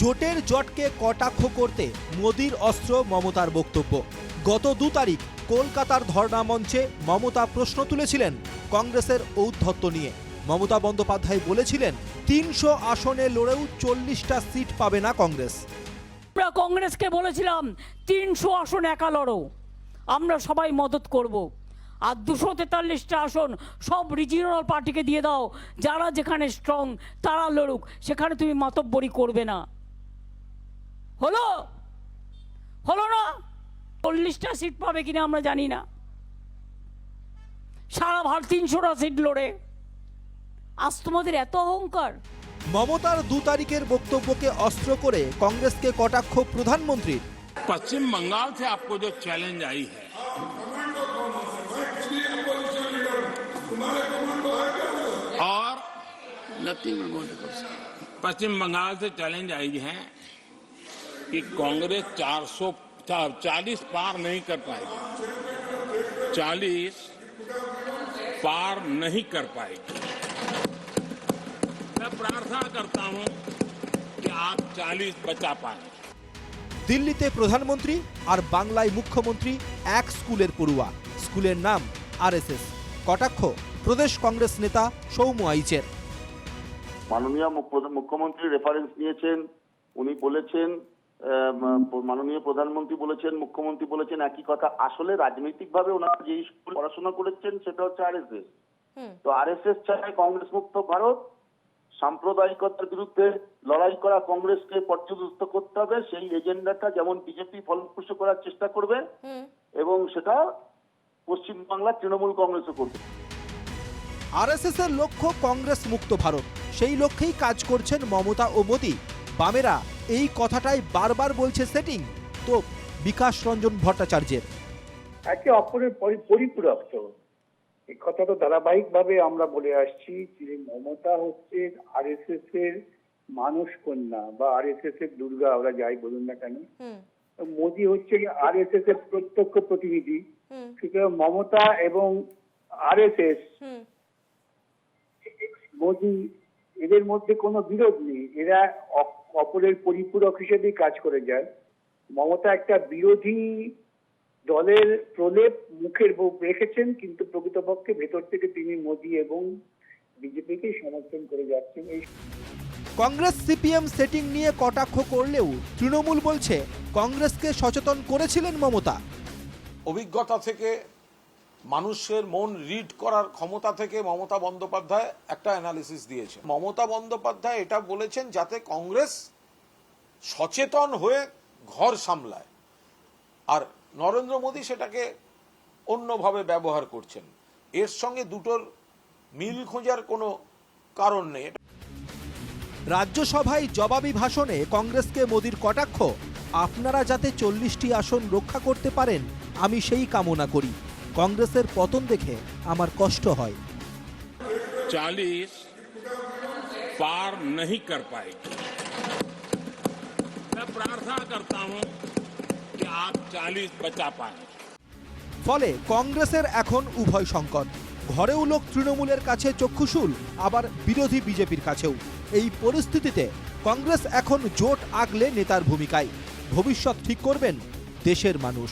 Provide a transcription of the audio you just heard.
জোটের জটকে কটাক্ষ করতে মোদির অস্ত্র মমতার বক্তব্য। গত দু তারিখ কলকাতার ধর্ণা মঞ্চে মমতা প্রশ্ন তুলেছিলেন কংগ্রেসের ঔদ্ধত্য নিয়ে। মমতা বন্দ্যোপাধ্যায় বলেছিলেন, তিনশো আসনে লড়েও চল্লিশটা সিট পাবে না কংগ্রেস। আমরা কংগ্রেসকে বলেছিলাম, তিনশো আসন একা লড়ো। আমরা সবাই মদত করব। আর দুশো তেতাল্লিশটা আসন সব রিজিওনাল পার্টিকে দিয়ে দাও। যারা যেখানে স্ট্রং তারা লড়ুক। সেখানে তুমি মাতব্বরি করবে না। হলো হলো না চল্লিশটা সিট পাবে কিনা আমরা জানি না সারা ভারত তিনশোটা সিট লড়ে আজ তোমাদের এত অহংকার মমতার দু তারিখের বক্তব্যকে অস্ত্র করে কংগ্রেসকে কটাক্ষ প্রধানমন্ত্রীর पश्चिम बंगाल से आपको जो चैलेंज आई है और Nothing will go to cause. पश्चिम बंगाल से चैलेंज आई है कि कांग्रेस 400 40 पार नहीं कर पाएगी 40 पार नहीं कर पाएगी मैं प्रार्थना करता हूं कि आप 40 बचा पाए দিল্লিতে প্রধানমন্ত্রী আর বাংলায় মুখ্যমন্ত্রী এক স্কুলের পড়ুয়া স্কুলের নাম আরএসএস কটাক্ষ প্রদেশ কংগ্রেস নেতা সৌম্য আইচের মাননীয় মুখ্য- মুখ্যমন্ত্রী রেফারেন্স নিয়েছেন উনি বলেছেন আহ, মাননীয় প্রধানমন্ত্রী বলেছেন মুখ্যমন্ত্রী বলেছেন একই কথা। আসলে রাজনৈতিকভাবে ওনারা যেই স্কুল পড়াশোনা করেছেন সেটা হচ্ছে আরএসএস। তো আরএসএস চায় কংগ্রেস মুক্ত ভারত সাম্প্রদায়িকতার বিরুদ্ধে লড়াই করা কংগ্রেসকে পর্যদস্ত করতে হবে সেই এজেন্ডাটা যেমন বিজেপি ফলপ্রসূ করার চেষ্টা করবে এবং সেটা পশ্চিমবাংলার তৃণমূল কংগ্রেসও করবে। আরএসএস এর লক্ষ্য কংগ্রেস মুক্ত ভারত। সেই লক্ষ্যেই কাজ করছেন মমতা ও মোদী। বামেরা এই কথাটাই বারবার বলছে সেটিং। তো বিকাশ রঞ্জন ভট্টাচার্যের। একে অপরের পরিপূরক তো। এই কথা তো ধারাবাহিক ভাবে আমরা বলে আসছি যে মমতা হচ্ছে আরএসএস এর মানস কন্যা বা আরএসএস এর দুর্গা ওরা যাই বলুন না কেন। মোদি হচ্ছে আরএসএস এর প্রত্যক্ষ প্রতিনিধি। সুতরাং মমতা এবং আরএসএস মোদি এদের মধ্যে কোনো বিরোধ নেই। এরা অপরের পরিপূরক হিসেবেই কাজ করে যায় মমতা একটা বিরোধী দলের প্রলেপ মুখের রেখেছেন কিন্তু প্রকৃতপক্ষে ভেতর থেকে তিনি মোদী এবং বিজেপিকে সমর্থন করে যাচ্ছেন। এই কংগ্রেস সিপিএম সেটিং নিয়ে কটাক্ষ করলেও তৃণমূল বলছে কংগ্রেসকে সচেতন করেছিলেন মমতা। অভিজ্ঞতা থেকে মানুষের মন রিড করার ক্ষমতা থেকে মমতা বন্দ্যোপাধ্যায় একটা অ্যানালিসিস দিয়েছে মমতা বন্দ্যোপাধ্যায় এটা বলেছেন যাতে কংগ্রেস সচেতন হয়ে ঘর সামলায়। আর নরেন্দ্র মোদী সেটাকে অন্যভাবে ব্যবহার করছেন। এর সঙ্গে দুটোর মিল খোঁজার কোনো কারণ নেই। রাজ্যসভায় জবাবি ভাষণে কংগ্রেসকে মোদির কটাক্ষ, আপনারা যাতে চল্লিশটি আসন রক্ষা করতে পারেন, আমি সেই কামনা করি। কংগ্রেসের পতন দেখে আমার কষ্ট হয় 40 पार नहीं कर पाएगी मैं प्रार्थना करता हूं कि आप 40 बचा पाए ফলে কংগ্রেসের এখন উভয় সংকট ঘরেও লোক তৃণমূলের কাছে চক্ষুশূল আবার বিরোধী বিজেপির কাছেও এই পরিস্থিতিতে কংগ্রেস এখন জোট আগলে নেতার ভূমিকায় ভবিষ্যৎ ঠিক করবেন দেশের মানুষ